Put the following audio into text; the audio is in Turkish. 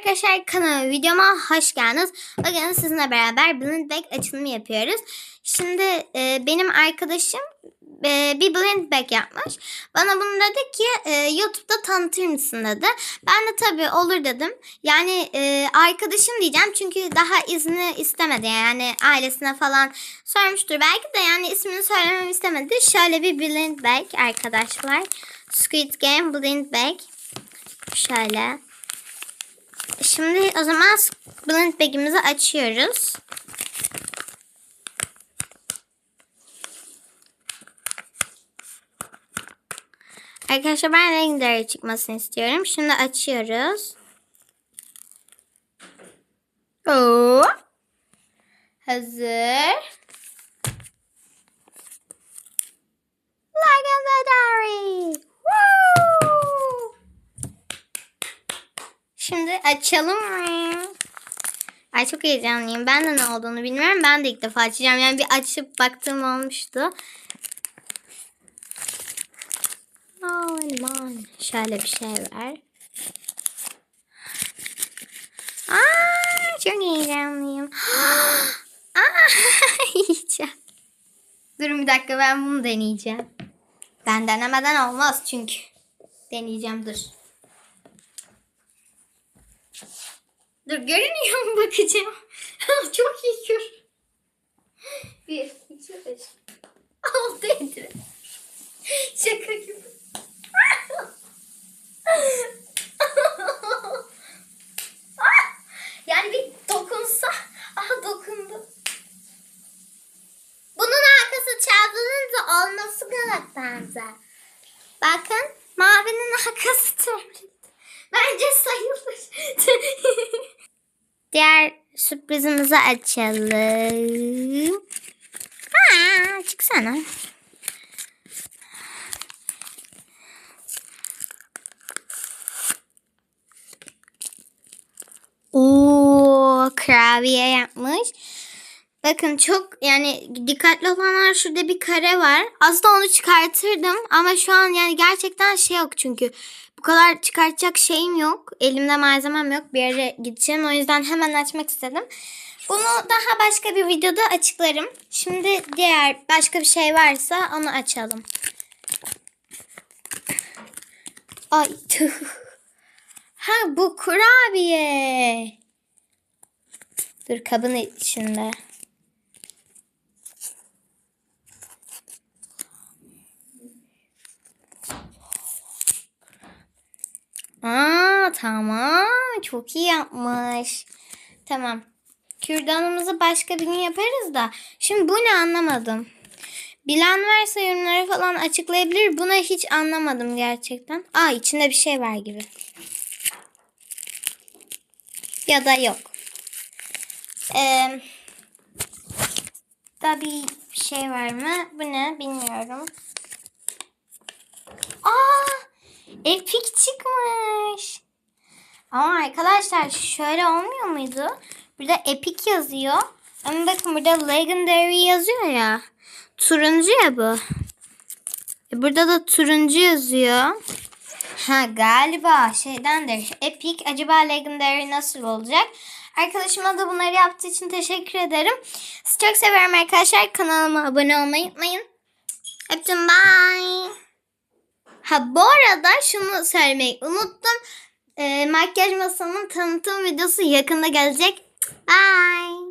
Arkadaşlar kanalıma videoma hoş geldiniz. Bugün sizinle beraber blind bag açılımı yapıyoruz. Şimdi e, benim arkadaşım e, bir blind bag yapmış. Bana bunu dedi ki e, YouTube'da tanıtır mısın dedi. Ben de tabii olur dedim. Yani e, arkadaşım diyeceğim çünkü daha izni istemedi. Yani ailesine falan sormuştur. Belki de yani ismini söylememi istemedi. Şöyle bir blind bag arkadaşlar. Squid Game blind bag. Şöyle. Şimdi o zaman blind bag'imizi açıyoruz. Arkadaşlar ben Legendary çıkmasını istiyorum. Şimdi açıyoruz. Oo. Hazır. Legendary. Woo! Şimdi açalım? Ay çok heyecanlıyım. Ben de ne olduğunu bilmiyorum. Ben de ilk defa açacağım. Yani bir açıp baktığım olmuştu. Aman. Şöyle bir şey var. Aa, çok heyecanlıyım. Aa, yiyeceğim. Durun bir dakika ben bunu deneyeceğim. Ben denemeden olmaz çünkü. Deneyeceğim dur. Dur görünüyor mu bakacağım. Çok iyi gör. Bir, iki, üç. Altı yedi. Şaka gibi. yani bir dokunsa. Aha dokundu. Bunun arkası çaldığınızda olması gerek bence. Bakın mavinin arkası çevrildi. Bence sayılır. Diğer sürprizimizi açalım. Ha, çıksana. Oo, kurabiye yapmış. Bakın çok yani dikkatli olanlar şurada bir kare var. Aslında onu çıkartırdım ama şu an yani gerçekten şey yok çünkü. Bu kadar çıkartacak şeyim yok. Elimde malzemem yok. Bir yere gideceğim. O yüzden hemen açmak istedim. Bunu daha başka bir videoda açıklarım. Şimdi diğer başka bir şey varsa onu açalım. Ay tüh. Ha bu kurabiye. Dur kabın içinde. Aa tamam. Çok iyi yapmış. Tamam. Kürdanımızı başka bir gün yaparız da. Şimdi bu ne anlamadım. Bilen varsa yorumlara falan açıklayabilir. Buna hiç anlamadım gerçekten. Aa içinde bir şey var gibi. Ya da yok. Ee, da bir şey var mı? Bu ne? Bilmiyorum. Aa! Epic çıkmış. Ama arkadaşlar şöyle olmuyor muydu? Burada Epic yazıyor. Ama bakın burada Legendary yazıyor ya. Turuncu ya bu. E burada da turuncu yazıyor. Ha galiba şeydendir. Epic acaba Legendary nasıl olacak? Arkadaşıma da bunları yaptığı için teşekkür ederim. Sizi çok seviyorum arkadaşlar. Kanalıma abone olmayı unutmayın. Öptüm bye. Ha bu arada şunu söylemeyi unuttum. Ee, makyaj masamın tanıtım videosu yakında gelecek. Bye.